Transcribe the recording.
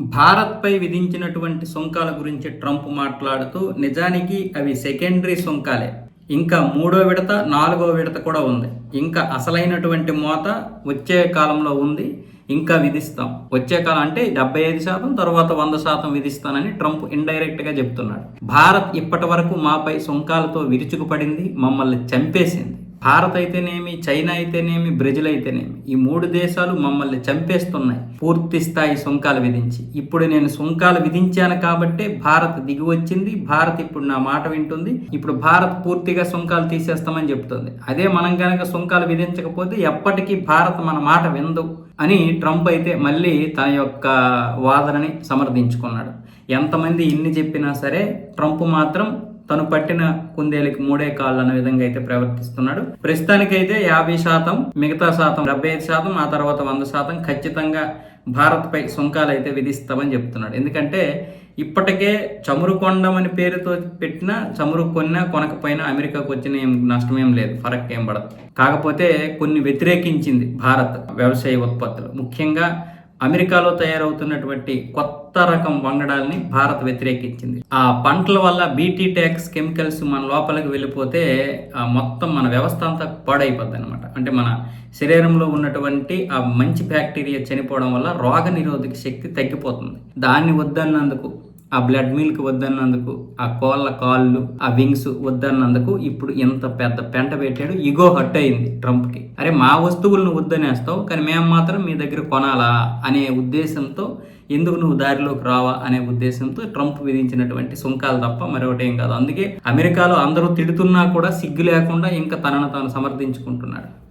భారత్పై విధించినటువంటి సుంకాల గురించి ట్రంప్ మాట్లాడుతూ నిజానికి అవి సెకండరీ సుంకాలే. ఇంకా మూడో విడత నాలుగో విడత కూడా ఉంది. ఇంకా అసలైనటువంటి మోత వచ్చే కాలంలో ఉంది. ఇంకా విధిస్తాం. వచ్చే కాలం అంటే డెబ్బై ఐదు శాతం తర్వాత వంద శాతం విధిస్తానని ట్రంప్ ఇండైరెక్ట్గా చెప్తున్నాడు. భారత్ ఇప్పటి వరకు మాపై సుంకాలతో విరుచుకుపడింది మమ్మల్ని చంపేసింది. భారత్ అయితేనేమి చైనా అయితేనేమి బ్రెజిల్ అయితేనేమి ఈ మూడు దేశాలు మమ్మల్ని చంపేస్తున్నాయి. పూర్తి స్థాయి సుంకాలు విధించి. ఇప్పుడు నేను సుంకాలు విధించాను కాబట్టే భారత్ దిగి వచ్చింది. భారత్ ఇప్పుడు నా మాట వింటుంది. ఇప్పుడు భారత్ పూర్తిగా సుంకాలు తీసేస్తామని చెప్తుంది. అదే మనం కనుక సుంకాలు విధించకపోతే ఎప్పటికీ భారత్ మన మాట విందు అని ట్రంప్ అయితే మళ్ళీ తన యొక్క వాదనని సమర్థించుకున్నాడు. ఎంతమంది ఇన్ని చెప్పినా సరే ట్రంప్ మాత్రం తను పట్టిన కుందేలికి మూడే కాళ్ళు అన్న విధంగా అయితే ప్రవర్తిస్తున్నాడు. ప్రస్తుతానికైతే యాభై శాతం మిగతా శాతం డెబ్బై ఐదు శాతం ఆ తర్వాత వంద శాతం ఖచ్చితంగా భారత్పై సుంకాలు అయితే విధిస్తామని చెప్తున్నాడు. ఎందుకంటే ఇప్పటికే చమురు కొండమని పేరుతో పెట్టిన చమురు కొన్నా కొనకపోయినా అమెరికాకు వచ్చిన ఏం నష్టం ఏం లేదు. ఫరక్ ఏం పడదు. కాకపోతే కొన్ని వ్యతిరేకించింది భారత్ వ్యవసాయ ఉత్పత్తులు. ముఖ్యంగా అమెరికాలో తయారవుతున్నటువంటి కొత్త రకం వంగడాల్ని భారత్ వ్యతిరేకించింది. ఆ పంటల వల్ల బీటీ ట్యాక్స్ కెమికల్స్ మన లోపలికి వెళ్ళిపోతే ఆ మొత్తం మన వ్యవస్థ అంతా పాడైపోద్ది అనమాట అంటే మన శరీరంలో ఉన్నటువంటి ఆ మంచి బ్యాక్టీరియా చనిపోవడం వల్ల రోగ నిరోధక శక్తి తగ్గిపోతుంది. దాన్ని వద్దన్నందుకు ఆ బ్లడ్ మిల్క్ వద్దన్నందుకు ఆ కోళ్ళ కాళ్ళు ఆ వింగ్స్ వద్దన్నందుకు ఇప్పుడు ఇంత పెద్ద పెంట పెట్టాడు. ఇగో హట్ అయింది ట్రంప్కి. అరే మా వస్తువులను వద్దనేస్తావు కానీ మేము మాత్రం మీ దగ్గర కొనాలా అనే ఉద్దేశంతో ఎందుకు నువ్వు దారిలోకి రావా అనే ఉద్దేశంతో ట్రంప్ విధించినటువంటి సుంకాలు తప్ప మరొకటి ఏం కాదు. అందుకే అమెరికాలో అందరూ తిడుతున్నా కూడా సిగ్గు లేకుండా ఇంకా తనను తాను సమర్థించుకుంటున్నాడు.